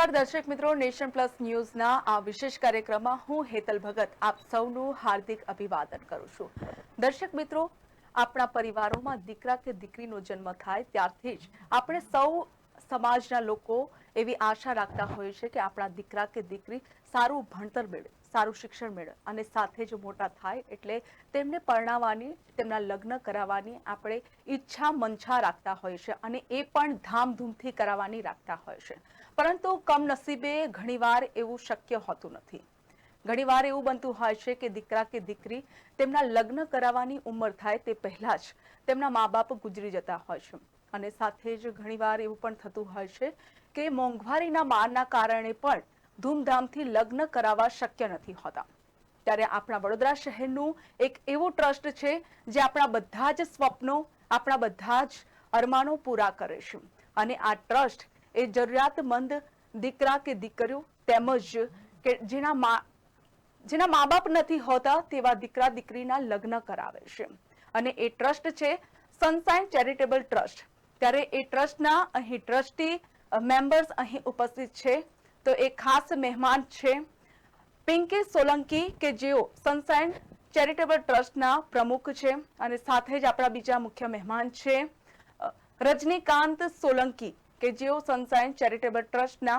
નમસ્કાર દર્શક મિત્રો, નેશન પ્લસ ન્યૂઝના આ વિશેષ કાર્યક્રમમાં હું હેતલ ભગત આપ સૌનું હાર્દિક અભિવાદન કરું છું. દર્શક મિત્રો, આપણા પરિવારોમાં દીકરા કે દીકરીનો જન્મ થાય ત્યારથી જ આપણે સૌ સમાજના લોકો એવી આશા રાખતા હોઈએ છે કે આપણા દીકરા કે દીકરી સારું ભણતર મેળવે. સારું શિક્ષણ મેળવે. અને સાથે જ મોટા થાય એટલે તેમને પરણાવવાની, તેમના લગ્ન કરાવવાની આપણે ઈચ્છા મંછા રાખતા હોય છે અને એ પણ ધામધૂમથી કરાવવાની રાખતા હોય છે. પરંતુ કમનસીબે ઘણીવાર એવું શક્ય હોતું નથી. ઘણીવાર એવું બનતું હોય છે કે દીકરા કે દીકરી તેમના લગ્ન કરાવવાની ઉંમર થાય તે પહેલાં જ તેમના મા બાપ ગુજરી જતા હોય છે. અને સાથે જ ઘણીવાર એવું પણ થતું હોય છે કે મોંઘવારીના મારના કારણે પણ ધૂમધામથી લગ્ન કરાવવા શક્ય નથી હોતા. ત્યારે આપણા વડોદરા શહેરનું એક એવું ટ્રસ્ટ છે જે આપણા બધા જ સ્વપ્નો, આપણા બધા જ અરમાનો પૂરા કરે છે. અને આ ટ્રસ્ટ એ જરૂરિયાતમંદ દીકરા કે દીકરીઓ તેમજ કે જેના મા જેના મા બાપ નથી હોતા તેવા દીકરા દીકરીના લગ્ન કરાવે છે. અને એ ટ્રસ્ટ છે સનસાઇન ચેરિટેબલ ટ્રસ્ટ. ત્યારે એ ટ્રસ્ટના અહીં ટ્રસ્ટી મેમ્બર્સ અહીં ઉપસ્થિત છે. તો એ ખાસ મહેમાન છે પિંકી સોલંકી કે જેઓ સનસાઇન ચેરિટેબલ ટ્રસ્ટના પ્રમુખ છે અને સાથે જ આપણા બીજા મુખ્ય મહેમાન છે. રજનીકાંત સોલંકી કે જેઓ સનસાઇન ચેરિટેબલ ટ્રસ્ટના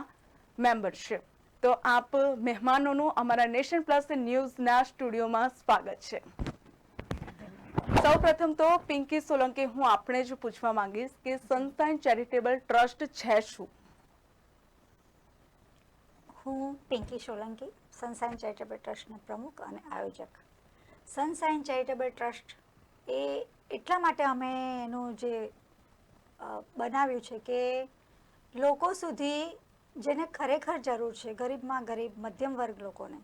મેમ્બર છે. તો આપ મહેમાનોનું અમારા નેશન પ્લસ ન્યૂઝના સ્ટુડિયોમાં સ્વાગત છે. સૌ પ્રથમ તો પિંકી સોલંકી, હું આપણે જ પૂછવા માંગીશ કે સનસાઇન ચેરિટેબલ ટ્રસ્ટ છે શું? હું પિંકી સોલંકી સનસાઇન ચેરિટેબલ ટ્રસ્ટના પ્રમુખ અને આયોજક. સનસાઇન ચેરિટેબલ ટ્રસ્ટ એ એટલા માટે અમે એનું જે બનાવ્યું છે કે લોકો સુધી જેને ખરેખર જરૂર છે ગરીબમાં ગરીબ મધ્યમ વર્ગ લોકોને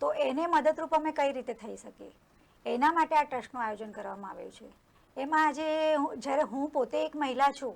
તો એને મદદરૂપ અમે કઈ રીતે થઈ શકીએ? એના માટે આ ટ્રસ્ટનું આયોજન કરવામાં આવ્યું છે. એમાં આજે જ્યારે હું પોતે એક મહિલા છું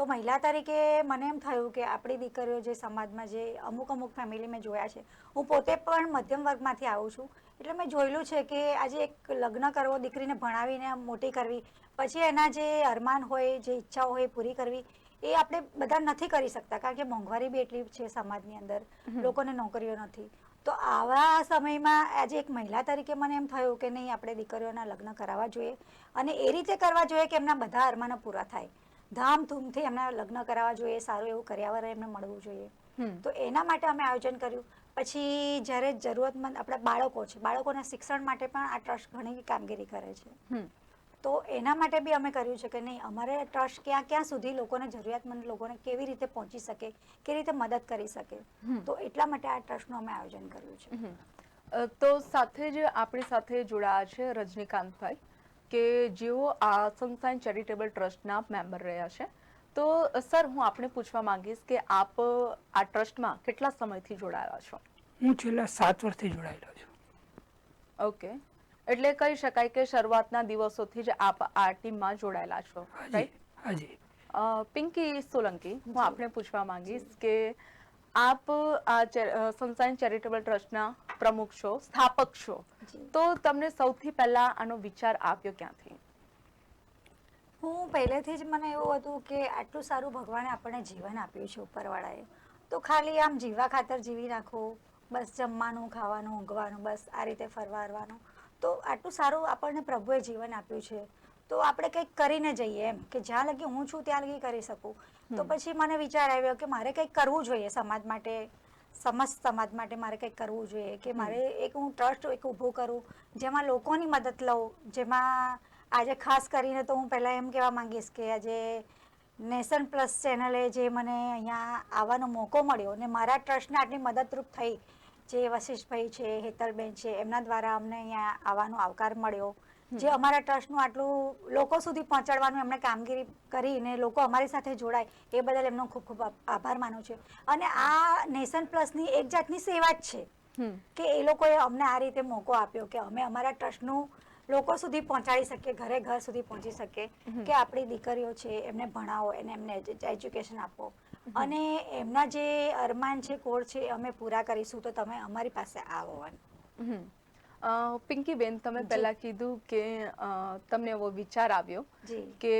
તો મહિલા તરીકે મને એમ થયું કે આપણી દીકરીઓ જે સમાજમાં જે અમુક અમુક ફેમિલી મેં જોયા છે હું પોતે પણ મધ્યમ વર્ગમાંથી આવું છું. એટલે મેં જોયેલું છે કે આજે એક લગ્ન કરવો દીકરીને ભણાવીને મોટી કરવી પછી એના જે અરમાન હોય જે ઈચ્છાઓ હોય પૂરી કરવી એ આપણે બધા નથી કરી શકતા. કારણ કે મોંઘવારી બી એટલી છે સમાજની અંદર. લોકોને નોકરીઓ નથી. તો આવા સમયમાં આજે એક મહિલા તરીકે મને એમ થયું કે નહીં આપણે દીકરીઓના લગ્ન કરાવવા જોઈએ. અને એ રીતે કરવા જોઈએ કે એમના બધા અરમાનો પૂરા થાય. ધામધૂમથી એમના લગ્ન કરાવવા જોઈએ સારું એવું કર્યાવર એમને મળવું જોઈએ. તો એના માટે અમે આયોજન કર્યું. પછી જ્યારે જરૂરતમંદ આપણા બાળકો છે બાળકોના શિક્ષણ માટે પણ આ ટ્રસ્ટ ઘણી કામગીરી કરે છે. તો એના માટે બી અમે કર્યું છે કે નહીં અમારે ટ્રસ્ટ ક્યાં ક્યાં સુધી લોકોને જરૂરિયાતમંદ લોકોને કેવી રીતે પહોંચી શકે કેવી રીતે મદદ કરી શકે. તો એટલા માટે આ ટ્રસ્ટનું અમે આયોજન કર્યું છે. તો સાથે જ આપણી સાથે જોડાયા છે રજનીકાંતભાઈ. કે જેઓ આ સનસાઇન ચેરિટેબલ ટ્રસ્ટના મેમ્બર રહ્યા છે. તો સર હું આપને પૂછવા માંગીશ કે આપ આ ટ્રસ્ટમાં કેટલા સમયથી જોડાયેલા છો? હું છેલ્લા સાત વર્ષથી જોડાયેલો છું. ઓકે. એટલે કહી શકાય કે શરૂઆતના દિવસોથી જ આપ આ ટીમમાં જોડાયેલા છો હાજી રાઈટ હાજી. પિંકી સોલંકી હું આપને પૂછવા માંગીશ કે આપ આ સનસાઇન ચેરિટેબલ ટ્રસ્ટના પ્રમુખ છો સ્થાપક છો. તો તમને સૌથી પહેલા આનો વિચાર આવ્યો ક્યાંથી? હું પહેલેથી જ મને એવું હતું કે આટલું સારું ભગવાને આપણને જીવન આપ્યું છે ઉપરવાળાએ. તો ખાલી આમ જીવા ખાતર જીવી નાખો બસ જમવાનું ખાવાનું ઊંઘવાનું બસ આ રીતે ફરવારવાનું. તો આટલું સારું આપણને પ્રભુએ જીવન આપ્યું છે. તો આપણે કંઈક કરીને જઈએ એમ કે જ્યાં લગી હું છું ત્યાં લગી કરી શકું. તો પછી મને વિચાર આવ્યો કે મારે કંઈક કરવું જોઈએ સમાજ માટે. સમસ્ત સમાજ માટે મારે કંઈક કરવું જોઈએ કે મારે એક હું ટ્રસ્ટ એક ઊભું કરું જેમાં લોકોની મદદ લઉં જેમાં આજે ખાસ કરીને તો હું પહેલાં એમ કહેવા માંગીશ કે આજે નેશન પ્લસ ચેનલે જે મને અહીંયા આવવાનો મોકો મળ્યો ને મારા ટ્રસ્ટને આટલી મદદરૂપ થઈ જે વશિષ્ઠભાઈ છે હેતલબેન છે એમના દ્વારા અમને અહીંયા આવવાનો આવકાર મળ્યો. જે અમારા ટ્રસ્ટનું આટલું લોકો સુધી પહોંચાડવાનું એમણે કામગીરી કરીને લોકો અમારી સાથે જોડાય એ બદલ એમનો ખૂબ ખૂબ આભાર માનું છું. અને આ નેશન પ્લસની એક જાતની સેવા જ છે કે એ લોકોએ અમને આ રીતે મોકો આપ્યો કે અમે અમારા ટ્રસ્ટનું લોકો સુધી પહોંચાડી શકીએ ઘરે ઘર સુધી પહોંચી શકીએ કે આપણી દીકરીઓ છે એમને ભણાવો એને એમને એજ્યુકેશન આપો. અને એમના જે અરમાન છે કોડ છે એ અમે પૂરા કરીશું તો તમે અમારી પાસે આવો એમ. હમ. અ, પિંકીબેન તમે પહેલા કીધું કે તમને એવો વિચાર આવ્યો કે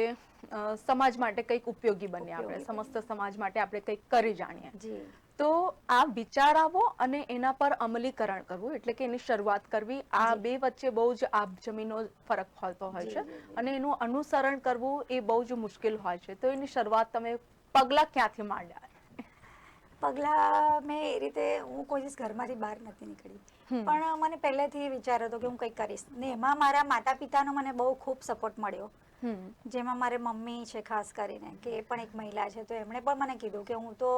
સમાજ માટે કંઈક ઉપયોગી બને આપણે સમસ્ત સમાજ માટે આપણે કંઈક કરી જાણીએ. તો આ વિચાર આવો અને એના પર અમલીકરણ કરવું એટલે કે એની શરૂઆત કરવી. આ બે વચ્ચે બહુ જ આબ જમીનો ફરક હોતો હોય છે. અને એનું અનુસરણ કરવું એ બહુ જ મુશ્કેલ હોય છે. તો એની શરૂઆત તમે પગલા ક્યાંથી માંડ્યા? પગલાં મેં એ રીતે હું કોઈ દિવસ ઘરમાંથી બહાર નથી નીકળી. પણ મને પહેલેથી વિચાર હતો કે હું કંઈક કરીશ. ને એમાં મારા માતા પિતાનો મને બહુ ખૂબ સપોર્ટ મળ્યો. જેમાં મારે મમ્મી છે ખાસ કરીને કે એ પણ એક મહિલા છે તો એમણે પણ મને કીધું કે હું તો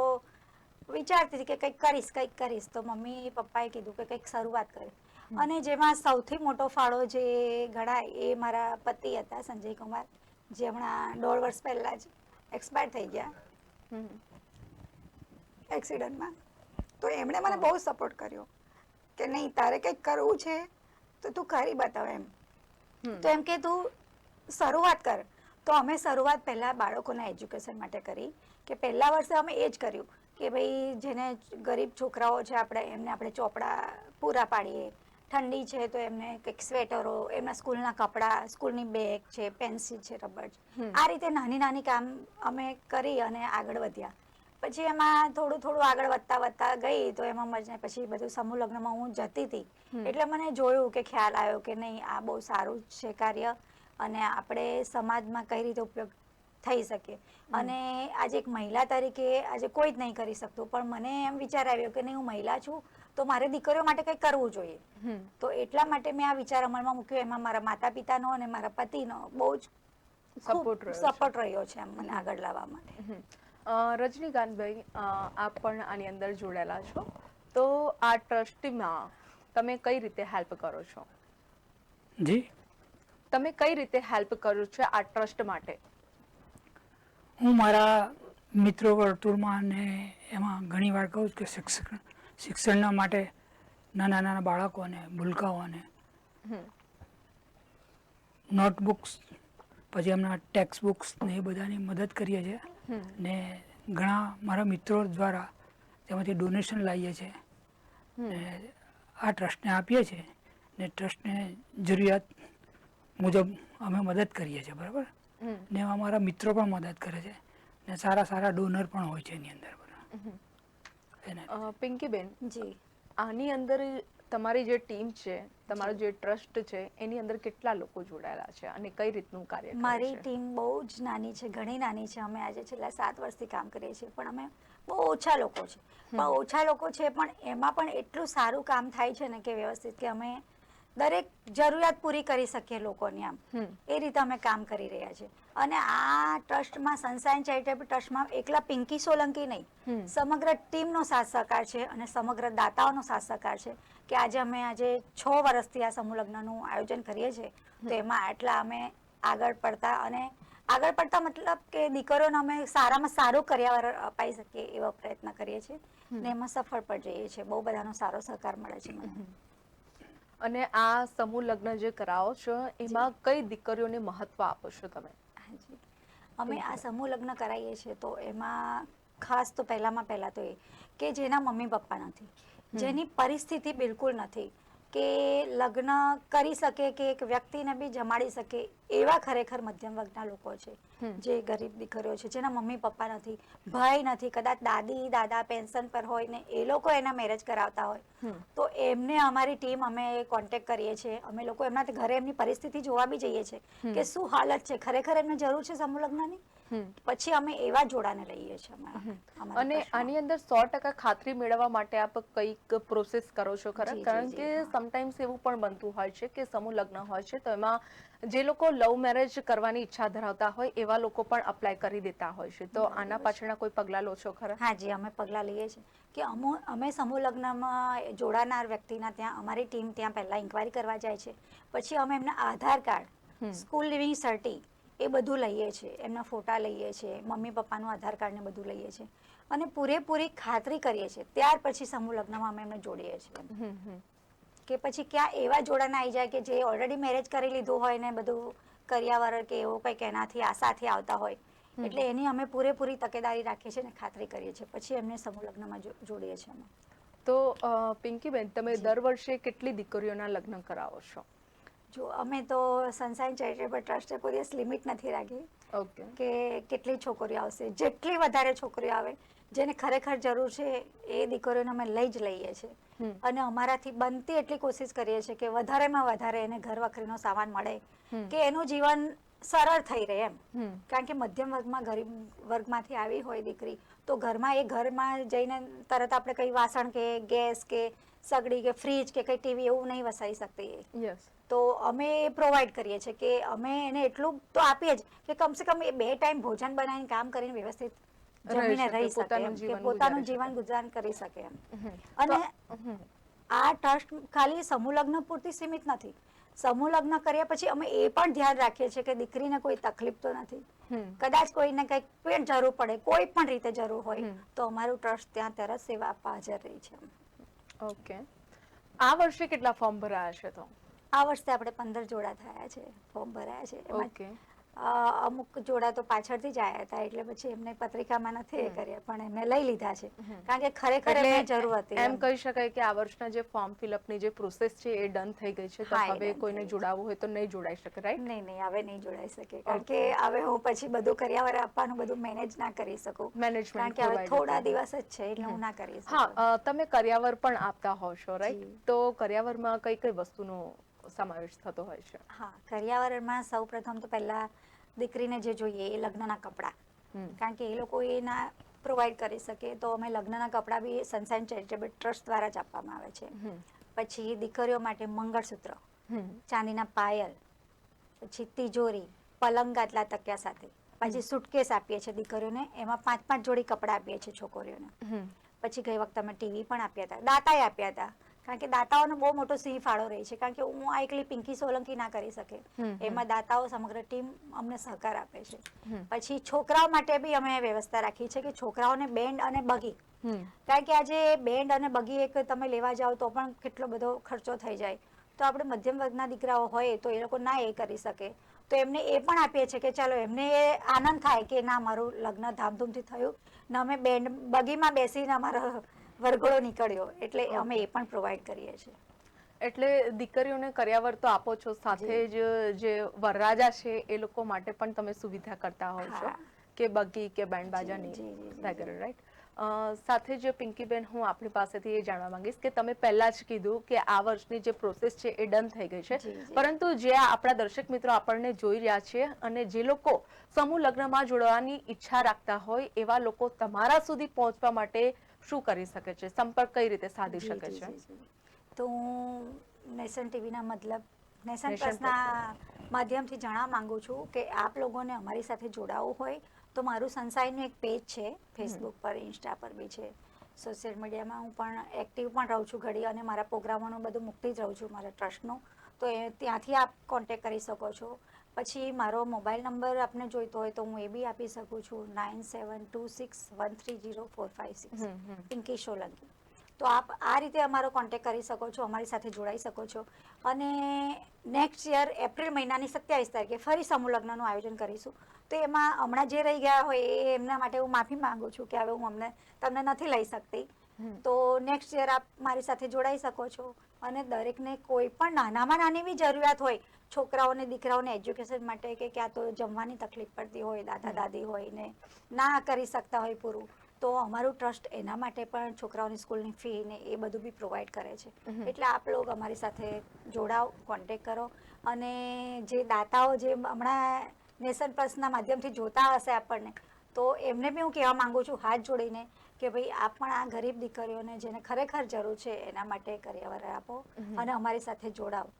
વિચારતી હતી કે કંઈક કરીશ કંઈક કરીશ. તો મમ્મી પપ્પાએ કીધું કે કંઈક શરૂઆત કરે. અને જેમાં સૌથી મોટો ફાળો જે ગણાય એ મારા પતિ હતા સંજય કુમાર જે હમણાં દોઢ વર્ષ પહેલા જ એક્સપાયર થઈ ગયા. હમ. એક્સિડન્ટમાં. તો એમણે મને બહુ સપોર્ટ કર્યો કે નહીં તારે કંઈક કરવું છે તો તું કરી બતાવ એમ. તો એમ કે તું શરૂઆત કર. તો અમે શરૂઆત પહેલાં બાળકોના એજ્યુકેશન માટે કરી કે પહેલા વર્ષે અમે એ જ કર્યું કે ભાઈ જેને ગરીબ છોકરાઓ છે આપણે એમને આપણે ચોપડા પૂરા પાડીએ. ઠંડી છે તો એમને કંઈક સ્વેટરો એમના સ્કૂલના કપડાં સ્કૂલની બેગ છે પેન્સિલ છે રબર છે. આ રીતે નાની નાની કામ અમે કરી અને આગળ વધ્યા. પછી એમાં થોડું થોડું આગળ વધતા વધતા ગઈ તો એમાં મને પછી બધું સમૂહ લગ્નમાં હું જતી હતી. એટલે મને જોયું કે ખ્યાલ આવ્યો કે નહીં આ બહુ સારું છે કાર્ય અને આપણે સમાજમાં કઈ રીતે ઉપયોગ થઈ શકે. અને આજે એક મહિલા તરીકે આજે કોઈ જ નહીં કરી શકતું પણ મને એમ વિચાર આવ્યો કે નહીં હું મહિલા છું તો મારે દીકરીઓ માટે કંઈક કરવું જોઈએ. તો એટલા માટે મેં આ વિચાર અમલમાં મૂક્યો એમાં મારા માતા પિતાનો અને મારા પતિનો બહુ જ. સપોર્ટ રહ્યો છે. એમ મને આગળ લાવવા માટે. રજનીકાંતભાઈ આપ પણ આની અંદર જોડાયેલા છો. તો આ ટ્રસ્ટીમાં તમે કઈ રીતે હેલ્પ કરો છો? જી? તમે કઈ રીતે હેલ્પ કરો છો આ ટ્રસ્ટ માટે? હું મારા મિત્રો વર્તુળમાં અને એમાં ઘણી વાર કહું છું કે શિક્ષણ શિક્ષણના માટે નાના નાના બાળકોને ભૂલકાઓને નોટબુક્સ પછી એમના ટેક્સ્ટ બુક્સ ને એ બધાની મદદ કરીએ છીએ. ને ઘણા મારા મિત્રો દ્વારા તેમાંથી ડોનેશન લાવીએ છીએ ને આ ટ્રસ્ટને આપીએ છીએ ને ટ્રસ્ટને જરૂરિયાત મુજબ અમે મદદ કરીએ છીએ બરાબર? ને એમાં મારા મિત્રો પણ મદદ કરે છે ને સારા સારા ડોનર પણ હોય છે એની અંદર બરાબર? પિંકીબેન જી. આની અંદર તમારી જે ટીમ છે તમારો જે. ટ્રસ્ટ છે એની અંદર કેટલા લોકો જોડાયેલા છે અને કઈ રીતનું કાર્ય મારી ટીમ બહુ જ નાની છે ઘણી નાની છે. અમે આજે છેલ્લા સાત વર્ષથી કામ કરીએ છીએ પણ અમે બહુ ઓછા લોકો છે. બહુ ઓછા લોકો છે પણ એમાં પણ એટલું સારું કામ થાય છે ને કે વ્યવસ્થિત કે અમે દરેક જરૂરિયાત પૂરી કરી શકીએ લોકોની આમ. એ રીતે અમે કામ કરી રહ્યા છીએ. અને આ ટ્રસ્ટમાં સનસાઇન ચેરિટેબલ ટ્રસ્ટમાં એકલા પિંકી સોલંકી નહીં. સમગ્ર ટીમનો સાથ સહકાર છે અને સમગ્ર દાતાઓનો સાથ સહકાર છે કે આજે અમે આજે છ વર્ષથી આ સમૂહ લગ્નનું આયોજન કરીએ છીએ. તો એમાં આટલા અમે આગળ પડતા અને આગળ પડતા મતલબ કે દીકરીઓને અમે સારામાં સારું કર્યાવર અપાઈ શકીએ એવા પ્રયત્ન કરીએ છીએ. ને એમાં સફળ પણ જઈએ છીએ. બહુ બધાનો સારો સહકાર મળે છે મને. અને આ સમૂહ લગ્ન જે કરાવો છો એમાં કઈ દીકરીઓને મહત્વ આપો છો તમે? હાજી. અમે આ સમૂહ લગ્ન કરાવીએ છીએ તો એમાં ખાસ તો પહેલામાં પહેલા તો એ કે જેના મમ્મી પપ્પા નથી. જેની પરિસ્થિતિ બિલકુલ નથી. કે લગ્ન કરી શકે કે એક વ્યક્તિને બી જમાડી શકે એવા ખરેખર મધ્યમ વર્ગના લોકો છે. જે ગરીબ દીકરીઓ છે જેના મમ્મી પપ્પા નથી ભાઈ નથી કદાચ દાદી દાદા પેન્શન પર હોય ને એ લોકો એના મેરેજ કરાવતા હોય. તો એમને અમારી ટીમ અમે કોન્ટેક્ટ કરીએ છીએ. અમે લોકો એમના ઘરે એમની પરિસ્થિતિ જોવા બી જઈએ છીએ કે શું હાલત છે. ખરેખર એમને જરૂર છે સમૂહ લગ્નની. પછી અમે એવા જોડાને લઈએ છીએ અમારા અને આની અંદર સો ટકા ખાતરી મેળવવા માટે આપ કંઈક પ્રોસેસ કરો છો ખરા? કારણ કે. સમટાઈમ્સ એવું પણ બનતું હોય છે કે સમૂહ લગ્ન હોય છે તો એમાં જે લોકો લવ મેરેજ કરવાની ઈચ્છા ધરાવતા હોય એવા લોકો પણ અપ્લાય કરી દેતા હોય છે. તો આના પાછળના કોઈ પગલા લો છો ખરા? હા જી અમે પગલાં લઈએ છીએ. કે અમો અમે સમૂહ લગ્નમાં જોડાનાર વ્યક્તિના ત્યાં અમારી ટીમ ત્યાં પહેલાં ઇન્ક્વાયરી કરવા જાય છે. પછી અમે એમના આધાર કાર્ડ સ્કૂલ લિવિંગ સર્ટી એ બધું લઈએ છીએ એમના ફોટા લઈએ છીએ મમ્મી પપ્પાનું આધાર કાર્ડ ને બધું લઈએ છીએ અને પૂરેપૂરી ખાતરી કરીએ છીએ ત્યાર પછી સમૂહ લગ્નમાં અમે એમને જોડીએ છીએ. કે પછી ક્યાં એવા જોડાણ આવી જાય કે જે ઓલરેડી મેરેજ કરી લીધું હોય ને બધું કર્યાવર કે એવું કંઈક એનાથી આશાથી આવતા હોય. એટલે એની અમે પૂરેપૂરી તકેદારી રાખીએ છીએ ને ખાતરી કરીએ છીએ. પછી એમને સમૂહ લગ્નમાં જોડીએ છીએ અમે. તો પિંકીબેન તમે દર વર્ષે કેટલી દીકરીઓના લગ્ન કરાવો છો? જો અમે તો સનસાઇન ચેરિટેબલ ટ્રસ્ટે કોઈ દિવસ લિમિટ નથી રાખી કે કેટલી છોકરીઓ આવશે. જેટલી વધારે છોકરીઓ આવે જેને ખરેખર જરૂર છે એ દીકરીઓને અમે લઈ જ લઈએ છીએ. અને અમારાથી બનતી એટલી કોશિશ કરીએ છીએ કે વધારેમાં વધારે એને ઘર વખરીનો સામાન મળે કે એનું જીવન સરળ થઈ રહે એમ. કારણ કે મધ્યમ વર્ગમાં ગરીબ વર્ગમાંથી આવી હોય દીકરી તો ઘરમાં એ ઘરમાં જઈને તરત આપણે કઈ વાસણ કે ગેસ કે સગડી કે ફ્રીજ કે કઈ ટીવી એવું નહીં વસાવી શકતી યસ તો અમે એ પ્રોવાઈડ કરીએ છીએ કે અમે એને એટલું તો આપીએ જ કે કમસે કમ એ બે ટાઈમ ભોજન બનાવીને કામ કરીને વ્યવસ્થિત જમીને રહી શકે પોતાનું જીવન ગુજરાન કરી શકે એમ. અને આ ટ્રસ્ટ ખાલી સમૂહ લગ્ન પૂરતી સીમિત નથી. સમૂહ લગ્ન કર્યા પછી અમે એ પણ ધ્યાન રાખીએ છીએ કે દીકરીને કોઈ તકલીફ તો નથી. કદાચ કોઈને કંઈક પણ જરૂર પડે કોઈ પણ રીતે જરૂર હોય તો અમારું ટ્રસ્ટ ત્યાં તરત સેવા આપવા હાજર રહી છે ઓકે. આ વર્ષે કેટલા ફોર્મ ભરાયા છે તો? આ વર્ષે આપણે પંદર જોડા થયા છે ફોર્મ ભરાયા છે. એમાં અમુક જોડા તો પાછળથી જ આવ્યા હતા એટલે પછી એમને પત્રિકામાં નથી કર્યા પણ એમને લઈ લીધા છે. કારણ કે ખરેખર એમને જરૂર હતી એમ. કહી શકાય કે આ વર્ષના જે ફોર્મ ફિલઅપની જે પ્રોસેસ છે એ ડન થઈ ગઈ છે તો હવે કોઈને જોડાવવું હોય તો નહીં જોડાઈ શકે રાઈટ નહીં નહીં હવે નહીં જોડાઈ શકે. કારણ કે હવે હું પછી બધું કર્યાવર આપવાનું બધું મેનેજ ના કરી શકું. મેનેજમેન્ટ કારણ કે હવે થોડા દિવસ જ છે એટલે હું ના કરી શકું. હા તમે કર્યાવર પણ આપતા હોવ છો રાઈટ તો કર્યાવરમાં કઈ કઈ વસ્તુનો સમાવેશ થતો હોય છે. હા કરિયાવરણમાં સૌ પ્રથમ તો પહેલા દીકરીને જે જોઈએ એ લગ્નના કપડાં. કારણ કે એ લોકો એ ના પ્રોવાઈડ કરી શકે તો અમે લગ્નના કપડાં બી સનસાઇન ચેરિટેબલ ટ્રસ્ટ દ્વારા જ આપવામાં આવે છે. પછી દીકરીઓ માટે મંગળસૂત્ર ચાંદીના પાયલ પછી તિજોરી પલંગ આટલા તકિયા સાથે. પછી સુટકેસ આપીએ છીએ દીકરીઓને એમાં પાંચ પાંચ જોડી કપડાં આપીએ છીએ છોકરીઓને. પછી ગઈ વખતે અમે ટીવી પણ આપ્યા હતા દાતાએ આપ્યા હતા. કારણ કે દાતાઓનો બહુ મોટો સિંહ ફાળો રહે છે. કારણ કે હું આ એકલી પિંકી સોલંકી ના કરી શકે. એમાં દાતાઓ સમગ્ર ટીમ અમને સહકાર આપે છે. પછી છોકરાઓ માટે બી અમે વ્યવસ્થા રાખી છે કે છોકરાઓને બેન્ડ અને બગી. કારણ કે આજે બેન્ડ અને બગી એક તમે લેવા જાઓ તો પણ કેટલો બધો ખર્ચો થઈ જાય. તો આપણે મધ્યમ વર્ગના દીકરાઓ હોય તો એ લોકો ના એ કરી શકે. તો એમને એ પણ આપીએ છીએ કે ચાલો એમને એ આનંદ થાય કે ના મારું લગ્ન ધામધૂમથી થયું. ને અમે બેન્ડ બગીમાં બેસીને અમારો વરઘોડો નીકળ્યો એટલે અમે એ પણ પ્રોવાઈડ કરીએ છીએ. એટલે દીકરીઓને કર્યાવર તો આપો છો સાથે જ. જે વરરાજા છે એ લોકો માટે પણ તમે સુવિધા કરતા હોવ છો કે બગી કે બેન્ડ બાજાની વગેરે રાઈટ સાથે જ પિંકીબેન હું આપણી પાસેથી એ જાણવા માંગીશ કે તમે પહેલા જ કીધું કે આ વર્ષની જે પ્રોસેસ છે એ ડન થઈ ગઈ છે. પરંતુ જે આપણા દર્શક મિત્રો આપણને જોઈ રહ્યા છે અને જે લોકો સમૂહ લગ્નમાં જોડવાની ઈચ્છા રાખતા હોય એવા લોકો તમારા સુધી પહોંચવા માટે શું કરી શકે છે? સંપર્ક કઈ રીતે સાધી શકે છે. તો હું નેશન ટીવીના મતલબ નેશન પ્લસના માધ્યમથી જણાવવા માંગુ છું કે આપ લોકોને અમારી સાથે જોડાવવું હોય તો મારું સંસાઈનું એક પેજ છે ફેસબુક પર ઇન્સ્ટા પર બી છે. સોશિયલ મીડિયામાં હું પણ એક્ટિવ પણ રહું છું ઘડી અને મારા પ્રોગ્રામોનું બધું મૂકતી જ રહું છું મારા ટ્રસ્ટનું. તો એ ત્યાંથી આપ કોન્ટેક કરી શકો છો. પછી મારો મોબાઈલ નંબર આપને જોઈતો હોય તો હું એ બી આપી શકું છું nine seven two six one three zero four five six. Pinky Solanki તો આપ આ રીતે અમારો કોન્ટેક્ટ કરી શકો છો અમારી સાથે જોડાઈ શકો છો. અને નેક્સ્ટ યર એપ્રિલ મહિનાની સત્યાવીસ તારીખે ફરી સમૂહ લગ્નનું આયોજન કરીશું. તો એમાં હમણાં જે રહી ગયા હોય એ એમના માટે હું માફી માંગુ છું કે હવે હું અમને તમને નથી લઈ શકતી. તો નેક્સ્ટ યર આપ મારી સાથે જોડાઈ શકો છો. અને દરેકને કોઈ પણ નાનામાં નાની બી જરૂરિયાત હોય છોકરાઓને દીકરાઓને એજ્યુકેશન માટે કે ક્યાં તો જમવાની તકલીફ પડતી હોય દાદા દાદી હોય ને ના કરી શકતા હોય પૂરું. તો અમારું ટ્રસ્ટ એના માટે પણ છોકરાઓની સ્કૂલની ફી ને એ બધું બી પ્રોવાઈડ કરે છે. એટલે આપ લોકો અમારી સાથે જોડાઓ કોન્ટેક કરો. અને જે દાતાઓ જે હમણાં નેશન પ્લસના માધ્યમથી જોતા હશે આપણને તો એમને બી હું કહેવા માંગુ છું હાથ જોડીને કે ભાઈ આપ પણ આ ગરીબ દીકરીઓને જેને ખરેખર જરૂર છે એના માટે કરિયાવર આપો અને અમારી સાથે જોડાઓ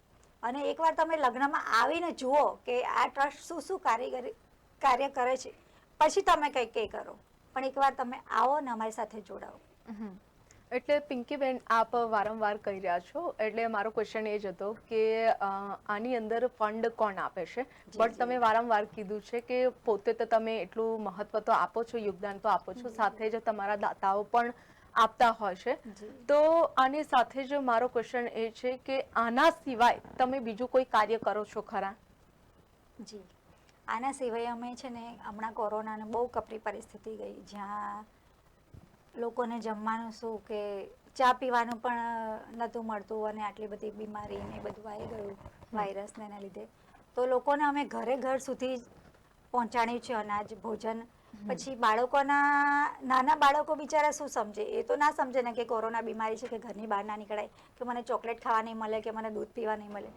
અને એકવાર તમે લગ્નમાં આવીને જુઓ કે આ ટ્રસ્ટ શું શું કારીગરી કાર્ય કરે છે. પછી તમે કંઈક કંઈ કરો. પણ એકવાર તમે આવો ને અમારી સાથે જોડાઓ. એટલે પિંકીબેન આપ વારંવાર કહી રહ્યા છો. એટલે મારો ક્વેશ્ચન એ જ હતો કે આની અંદર ફંડ કોણ આપે છે? બટ તમે વારંવાર કીધું છે કે પોતે તો તમે એટલું મહત્વ તો આપો છો યોગદાન તો આપો છો. સાથે જ તમારા દાતાઓ પણ આપતા હોય છે. તો આની સાથે જ મારો ક્વેશ્ચન એ છે કે આના સિવાય તમે બીજું કોઈ કાર્ય કરો છો ખરા? જી. આના સિવાય અમે છે ને હમણાં કોરોનાની બહુ કપરી પરિસ્થિતિ ગઈ. જ્યાં લોકોને જમવાનું શું કે ચા પીવાનું પણ નહોતું મળતું અને આટલી બધી બીમારી ને એ બધું આવી ગયું વાયરસને એના લીધે. તો લોકોને અમે ઘરે ઘર સુધી પહોંચાડ્યું છે અનાજ ભોજન પછી બાળકોના નાના બાળકો બિચારા શું સમજે? એ તો ના સમજે ને કે કોરોના બીમારી છે કે ઘરની બહાર ના નીકળાય કે મને ચોકલેટ ખાવા નહીં મળે કે મને દૂધ પીવા નહીં મળે.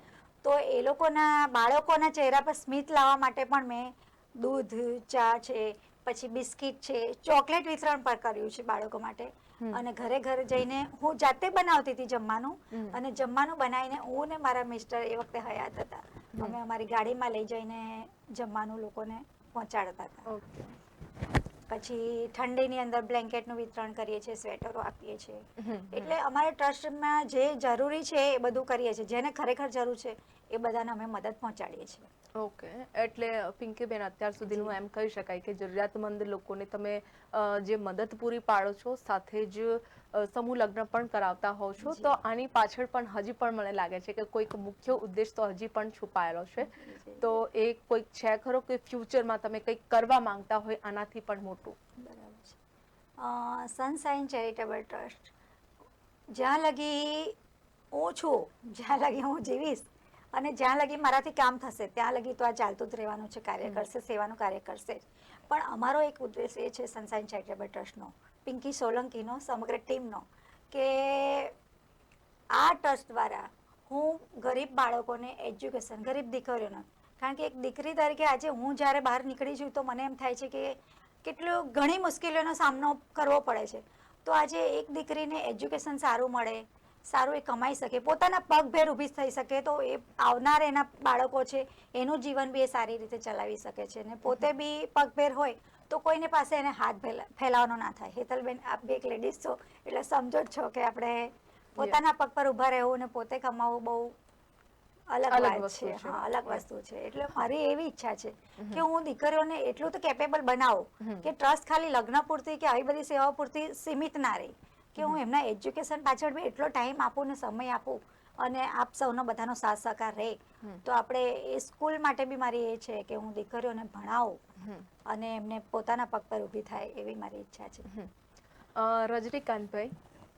તો એ લોકોના બાળકોના ચહેરા પર સ્મિત લાવવા માટે પણ મેં દૂધ ચા છે પછી બિસ્કિટ છે ચોકલેટ વિતરણ પણ કર્યું છે બાળકો માટે. અને ઘરે ઘરે જઈને હું જાતે બનાવતી હતી જમવાનું. અને જમવાનું બનાવીને હું ને મારા મિસ્ટર એ વખતે હયાત હતા. અમે અમારી ગાડીમાં લઈ જઈને જમવાનું લોકોને પહોંચાડતા હતા. પછી ઠંડીની અંદર બ્લેન્કેટનું વિતરણ કરીએ છીએ સ્વેટરો આપીએ છીએ. એટલે અમારે ટ્રસ્ટમાં જે જરૂરી છે એ બધું કરીએ છીએ. જેને ખરેખર જરૂર છે એ બધાને અમે મદદ પહોંચાડીએ છીએ. ઓકે. એટલે પિંકીબેન અત્યાર સુધીનું એમ કહી શકાય કે જરૂરિયાતમંદ લોકોને તમે જે મદદ પૂરી પાડો છો સાથે જ સમૂહ લગ્ન પણ કરાવતા હોવ છો તો આની પાછળ પણ હજી પણ મને લાગે છે કે કોઈક મુખ્ય ઉદ્દેશ તો હજી પણ છુપાયેલો છે. તો એ કોઈક છે ખરો કે ફ્યુચરમાં તમે કંઈક કરવા માંગતા હોય આનાથી પણ મોટું? બરાબર છે. Sunshine charitable trust. જ્યાં લગી હું છું જ્યાં લગી હું જીવીશ અને જ્યાં લગી મારાથી કામ થશે ત્યાં લગી તો આ ચાલતું જ રહેવાનું છે કાર્ય કરશે સેવાનું કાર્ય કરશે જ. પણ અમારો એક ઉદ્દેશ એ છે સનસાઇન ચેરિટેબલ ટ્રસ્ટનો પિંકી સોલંકીનો સમગ્ર ટીમનો, કે આ ટ્રસ્ટ દ્વારા હું ગરીબ બાળકોને એજ્યુકેશન, ગરીબ દીકરીઓને, કારણ કે એક દીકરી તરીકે આજે હું જ્યારે બહાર નીકળી છું તો મને એમ થાય છે કે કેટલું ઘણી મુશ્કેલીઓનો સામનો કરવો પડે છે. તો આજે એક દીકરીને એજ્યુકેશન સારું મળે સારું એ કમાઈ શકે. પોતાના પગભેર ઊભી થઈ શકે તો એ આવનાર એના બાળકો છે એનું જીવન બી એ સારી રીતે ચલાવી શકે છે. ને પોતે બી પગભેર હોય તો કોઈને પાસે એને હાથ ફેલાવાનો ના થાય. હેતલબેન આપ બી એક લેડીઝ છો એટલે સમજો જ છો કે આપણે પોતાના પગ પર ઊભા રહેવું ને પોતે કમાવવું બહુ અલગ વાત છે. છે. હા અલગ વસ્તુ છે. એટલે મારી એવી ઈચ્છા છે કે હું દીકરીઓને એટલું તો કેપેબલ બનાવું કે ટ્રસ્ટ ખાલી લગ્ન પૂરતી કે આવી બધી સેવાઓ પૂરતી સીમિત ના રહી. કે હું એમના એજ્યુકેશન પાછળ બી એટલો ટાઈમ આપું ને સમય આપું અને આપ સૌનો બધાનો સાથ સહકાર રહે તો આપણે એ સ્કૂલ માટે બી મારી એ છે કે હું દીકરીઓને ભણાવું અને એમને પોતાના પગ પર ઊભી થાય એવી મારી ઈચ્છા છે. અ, રજનીકાંતભાઈ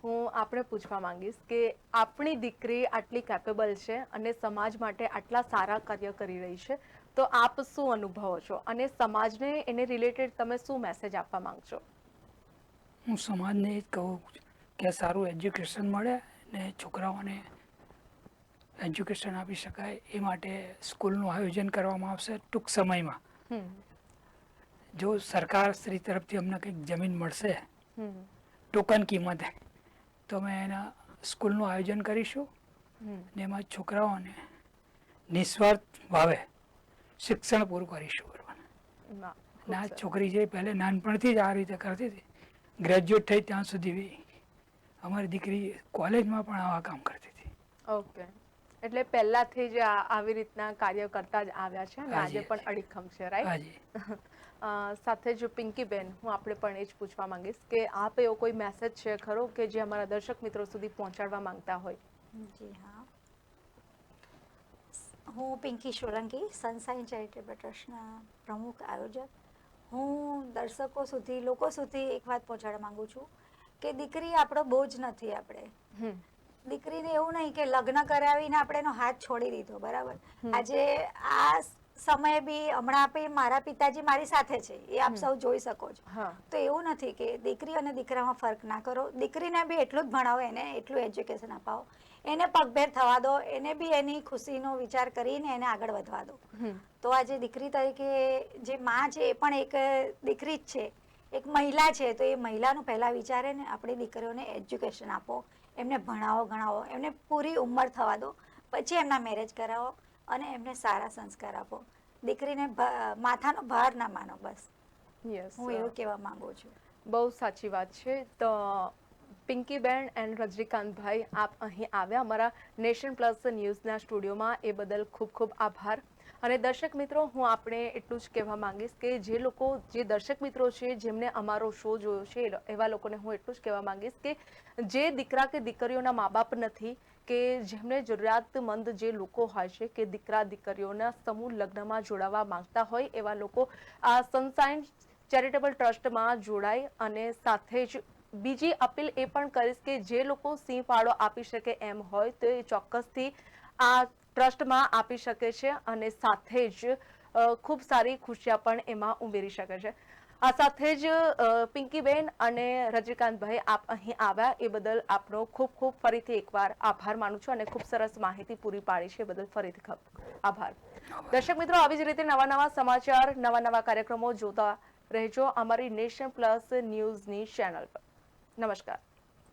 હું આપણે પૂછવા માંગીશ કે આપણી દીકરી આટલી કેપેબલ છે અને સમાજ માટે આટલા સારા કાર્ય કરી રહી છે તો આપ શું અનુભવો છો? અને સમાજને એને રિલેટેડ તમે શું મેસેજ આપવા માંગશો? હું સમાજને એ જ કહું કે સારું એજ્યુકેશન મળે ને છોકરાઓને એજ્યુકેશન આપી શકાય એ માટે સ્કૂલનું આયોજન કરવામાં આવશે ટૂંક સમયમાં. જો સરકાર શ્રી તરફથી અમને કંઈક જમીન મળશે ટોકન કિંમતે તો અમે એના સ્કૂલનું આયોજન કરીશું ને એમાં છોકરાઓને નિસ્વાર્થ ભાવે શિક્ષણ પૂરું કરીશું બરાબર ના છોકરી જે પહેલે નાનપણથી જ આ રીતે કરતી હતી ગ્રેજ્યુએટ થઈ ત્યાં સુધી બી અમારી દીકરી કોલેજમાં પણ આવા કામ કરતી હતી. ઓકે. એટલે પહેલાથી જ આવી રીતના કાર્ય કરતા જ આવ્યા છે અને આજે પણ અડીખમ છે રાઈટ હાજી. સાથે જ પિંકીબેન હું આપણે પણ એ જ પૂછવા માંગીશ કે આપ એવો કોઈ મેસેજ છે ખરો કે જે અમારા દર્શક મિત્રો સુધી પહોંચાડવા માંગતા હોય? જી હા. હું પિંકી સોલંકી સનસાઇન ચેરિટેબલ ટ્રસ્ટના પ્રમુખ આયોજક. હું દર્શકો સુધી લોકો સુધી એક વાત પહોંચાડવા માંગુ છું. કે દીકરી આપણો બોજ નથી આપણે. દીકરીને એવું નહીં કે લગ્ન કરાવીને આપણે એનો હાથ છોડી દીધો બરાબર? આજે આ સમયે બી હમણાં આપે મારા પિતાજી મારી સાથે છે એ આપ સૌ જોઈ શકો છો. તો એવું નથી કે દીકરી અને દીકરામાં ફરક ના કરો. દીકરીને બી એટલું જ ભણાવો એને એટલું એજ્યુકેશન અપાવો. એને પગભેર થવા દો એને બી એની ખુશીનો વિચાર કરીને એને આગળ વધવા દો. તો આજે દીકરી તરીકે જે માં છે એ પણ એક દીકરી જ છે. એક મહિલા છે તો એ મહિલાનું પહેલા વિચારે ને આપણી દીકરીઓને એજ્યુકેશન આપો એમને ભણાવો ગણાવો એમને પૂરી ઉંમર થવા દો પછી એમના મેરેજ કરાવો અને એમને સારા સંસ્કાર આપો. દીકરીને માથાનો ભાર ના માનો બસ. યસ હું એવું કહેવા માંગુ છું. બહુ સાચી વાત છે. તો પિંકીબેન એન્ડ રજનીકાંતભાઈ આપ અહીં આવ્યા. અમારા નેશન પ્લસ ન્યૂઝના સ્ટુડિયોમાં એ બદલ ખૂબ ખૂબ આભાર. અને દર્શક મિત્રો, હું આપણે એટલું જ કહેવા માંગીશ કે જે લોકો, જે દર્શક મિત્રો છે, જેમને અમારો શો જોયો છે એવા લોકોને હું એટલું જ કહેવા માંગીશ કે જે દીકરા કે દીકરીઓના મા બાપ નથી, કે જેમને જરૂરિયાતમંદ જે લોકો હોય છે, કે દીકરા, દીકરીઓના સમૂહ લગ્નમાં જોડાવા માંગતા હોય, એવા લોકો આ સનસાઇન ચેરિટેબલ ટ્રસ્ટમાં જોડાય અને સાથે જ બીજી અપીલ એ પણ કરીશ કે જે લોકો સિંહ ફાળો આપી શકે એમ હોય, તો એ ચોક્કસથી આ ટ્રસ્ટમાં આપી શકે છે અને સાથે જ ખૂબ સારી ખુશિયા પણ એમાં ઉમેરી શકે છે. આ સાથે જ પિંકીબેન અને રજનીકાંતભાઈ આપ અહીં આવ્યા એ બદલ આપનો ખૂબ ખૂબ ફરીથી એકવાર આભાર માનું છું અને ખૂબ સરસ માહિતી પૂરી પાડી છે એ બદલ ફરીથી આભાર. દર્શક મિત્રો, આવી જ રીતે નવા નવા સમાચાર, નવા નવા કાર્યક્રમો જોતા રહેજો અમારી નેશન પ્લસ ન્યૂઝની ચેનલ પર. નમસ્કાર.